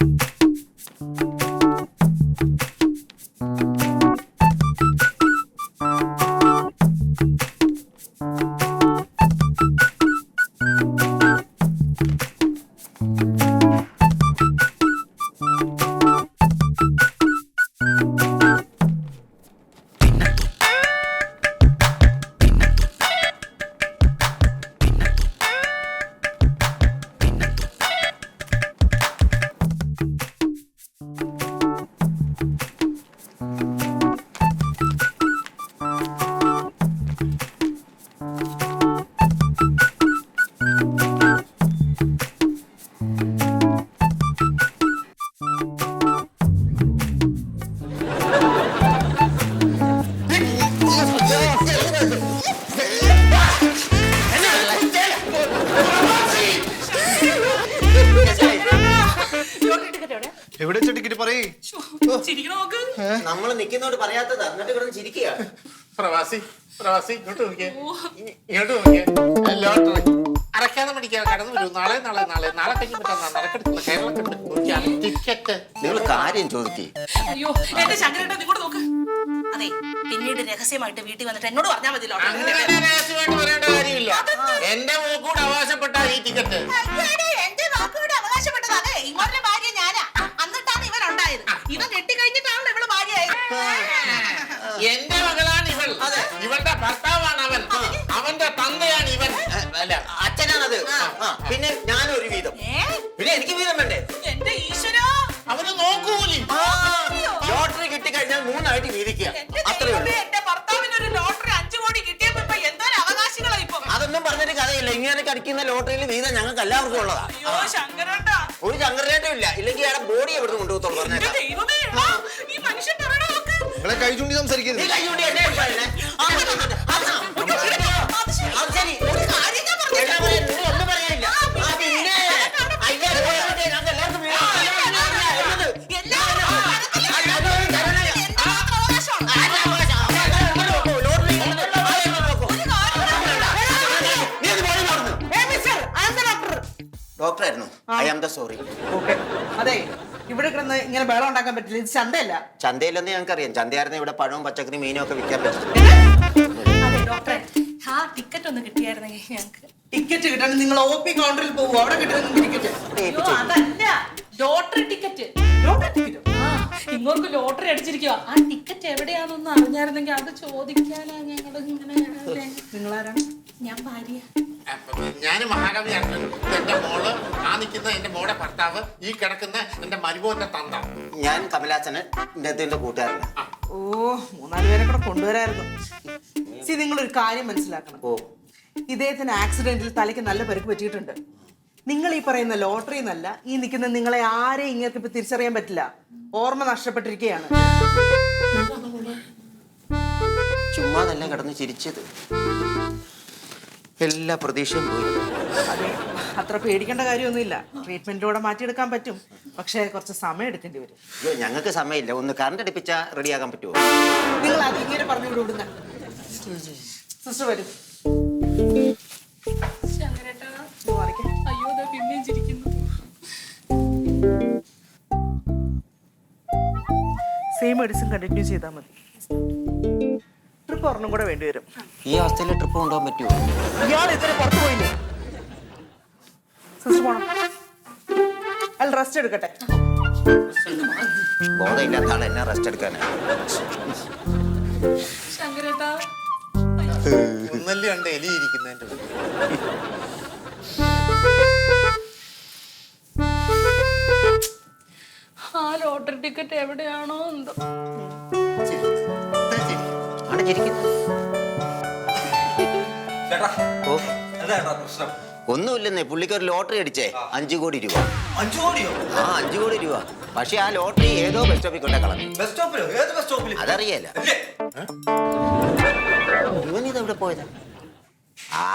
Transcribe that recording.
you എവിടെ വെച്ച ticket പറയേ? ചിരിക്കണ നോക്ക് നമ്മൾ നിൽക്കുന്നോട് പറയാത്തത്. എന്നിട്ട് കിടന്ന് ചിരിക്കുക പ്രവാസി പ്രവാസി ഇങ്ങോട്ട് നോക്കിയേ. ഇങ്ങോട്ട് നോക്കിയേ. അടയ്ക്കാതെ പഠിക്കാൻ കടന്നു വരൂ. നാളെ നാളെ നാളെ. നാളെ കഴിഞ്ഞ് പറ്റാ നറുക്കെടുത്തില്ല കേരളം ടിക്കറ്റ് നിങ്ങൾ കാര്യം ചോദിക്കേ. അയ്യോ എന്റെ ശങ്കരേട്ടൻ നിങ്ങോട്ട് നോക്ക്. അതെ പിന്നീട് രഹസ്യമായിട്ട് വീട്ടിൽ വന്നിട്ട് എന്നോട് പറഞ്ഞാൽ മതിയല്ലോ എന്റെ മകളാണ് ഇവൾ. ഇവളുടെ ഭർത്താവാണ് അവൻ. അവന്റെ തന്തയാണ് ഇവൻ. അല്ല അച്ഛനാണത്. പിന്നെ ഞാനൊരു വീതം. പിന്നെ എനിക്ക് വീതം വേണ്ടേ? എന്റെ ഈശ്വരോ? അവന് നോക്കൂലി ലോട്ടറി കിട്ടിക്കഴിഞ്ഞാൽ മൂന്നായിട്ട് വീതിക്കുക. ഉള്ളൂ. എന്റെ ഭർത്താവിന് ഒരു ലോട്ടറി അഞ്ചു കോടി കിട്ടിയപ്പോ ഇപ്പൊ അതൊന്നും പറഞ്ഞിട്ട് കഥയില്ല ഇങ്ങനെ കടിക്കുന്ന ലോട്ടറിയിൽ വീതം ഞങ്ങൾക്ക് എല്ലാവർക്കും ഉള്ളതാ ശങ്കരേട്ടാ. ഒരു ചങ്കരേട്ടും ഇല്ല. ഇല്ലെങ്കിൽ അയാളെ ബോഡി എവിടെ കൊണ്ടുപോകത്തുള്ളൂ പറഞ്ഞേക്കാം. കൈ ചൂണ്ടി സംസാരിക്കരുത്. ഡോക്ടറായിരുന്നു ഐ ആം ദ സോറി അതെ ഇവിടെ കിടന്ന് ഇങ്ങനെ ബഹളം ഉണ്ടാക്കാൻ പറ്റില്ല. ഇത് ചന്തയല്ല. ചന്തയിലൊന്നും ഞങ്ങൾക്കറിയാം. ചന്തയായിരുന്നു ഇവിടെ പഴവും പച്ചക്കറി മീനും ഒക്കെ വിൽക്കാൻ പറ്റും. അതെ ഡോക്ടറെ ആ ടിക്കറ്റ് ഒന്ന് കിട്ടിയായിരുന്നെങ്കിൽ ഞങ്ങൾക്ക് ടിക്കറ്റ് കിട്ടാൻ നിങ്ങൾ ഒ പി കൗണ്ടറിൽ പോകും അവിടെ കിട്ടുന്ന ടിക്കറ്റ് അയ്യോ അതല്ല. ലോട്ടറി ടിക്കറ്റ് ലോട്ടറി ടിക്കറ്റ് ആ ഇങ്ങോർക്ക് ലോട്ടറി അടിച്ചിരിക്കുക ആ ടിക്കറ്റ് എവിടെയാണെന്ന് അറിഞ്ഞായിരുന്നെങ്കിൽ അത് ചോദിക്കാനാ ഞങ്ങൾ ഇങ്ങനെ നിങ്ങളാരാണ് ഞാൻ ഭാര്യ. ഞാൻ മഹാകവിയാണ് എന്റെ മോൾ മോടെ ഭർത്താവ് ഈ കിടക്കുന്ന എന്റെ മരുമോന്റെ തന്ത. ഞാൻ കമലാച്ചന് ഇദ്ദേഹത്തിന്റെ കൂട്ടുകാരനാണ് ഓ മൂന്നാൽ പേരെ കൂടെ കൊണ്ടുവരായിരുന്നു. സി നിങ്ങൾ ഒരു കാര്യം മനസ്സിലാക്കണം. ഓ. ഇദ്ദേഹത്തിന് ആക്സിഡന്റിൽ തലയ്ക്ക് നല്ല പരിക്ക് പറ്റിയിട്ടുണ്ട്. നിങ്ങൾ ഈ പറയുന്ന ലോട്ടറി എന്നല്ല ഈ നിൽക്കുന്ന നിങ്ങളെ ആരെയും ഇങ്ങനെ ഇപ്പൊ തിരിച്ചറിയാൻ പറ്റില്ല. ഓർമ്മ നഷ്ടപ്പെട്ടിരിക്കുകയാണ്. ചുമ്മാതല്ല കിടന്ന് ചിരിച്ചത്. എല്ലാ പ്രതീക്ഷയും പോയി. അതെ. അത്ര പേടിക്കേണ്ട കാര്യമൊന്നുമില്ല. ട്രീറ്റ്മെന്റിലൂടെ മാറ്റിയെടുക്കാൻ പറ്റും. പക്ഷേ കുറച്ച് സമയം എടുക്കേണ്ടി വരും. അയ്യോ ഞങ്ങൾക്ക് സമയമില്ല. ഒന്ന് കറണ്ട് അടുപ്പിച്ചാൽ റെഡിയാക്കാൻ പറ്റുമോ നിങ്ങൾ അത് ഇങ്ങനെ പറഞ്ഞു വിടുന്ന സിസ്റ്റർ വരും. അയ്യോ പിന്നെയും ചിരിക്കുന്നു. സെയിം മെഡിസിൻ കണ്ടിന്യൂ ചെയ്താൽ മതി. ട്രിപ്പ് ഒരെണ്ണം കൂടെ വേണ്ടി വരും. ഈ അവസ്ഥയിൽ ട്രിപ്പ് കൊണ്ടുപോകാൻ പറ്റുമോ? ഇയാൾ ഇത്ര പുറത്തു പോയില്ലേ? സിസ്റ്റർ പോണം. അയാൾ റെസ്റ്റ് എടുക്കട്ടെ. ബോധമില്ലാത്ത ആൾ എന്നെ റെസ്റ്റ് എടുക്കാനാണ് ശങ്കരേട്ടാ ഒന്നല്ലേ ഉണ്ട് എലി ഇരിക്കുന്നതിന്റെ. ആ ലോട്ടറി ടിക്കറ്റ് എവിടെയാണോ എന്തോ. അവിടെ ചിരിക്കുന്നു ചേട്ടാ ഓ. എന്താ ചേട്ടാ പ്രശ്നം? ഒന്നുമില്ലെന്നേ പുള്ളിക്ക് ഒരു ലോട്ടറി അടിച്ചേ അഞ്ചു കോടി രൂപ. അഞ്ചു കോടിയോ? ആ അഞ്ചു കോടി രൂപ. പക്ഷെ ആ ലോട്ടറി ഏതോ ബസ് സ്റ്റോപ്പിൽ കൊണ്ടേ കളഞ്ഞു. ബസ് സ്റ്റോപ്പിലോ ഏത് ബസ് സ്റ്റോപ്പിൽ അതറിയല്ല ഇവനിത് ഇതെവിടെ പോയതാ? ആ.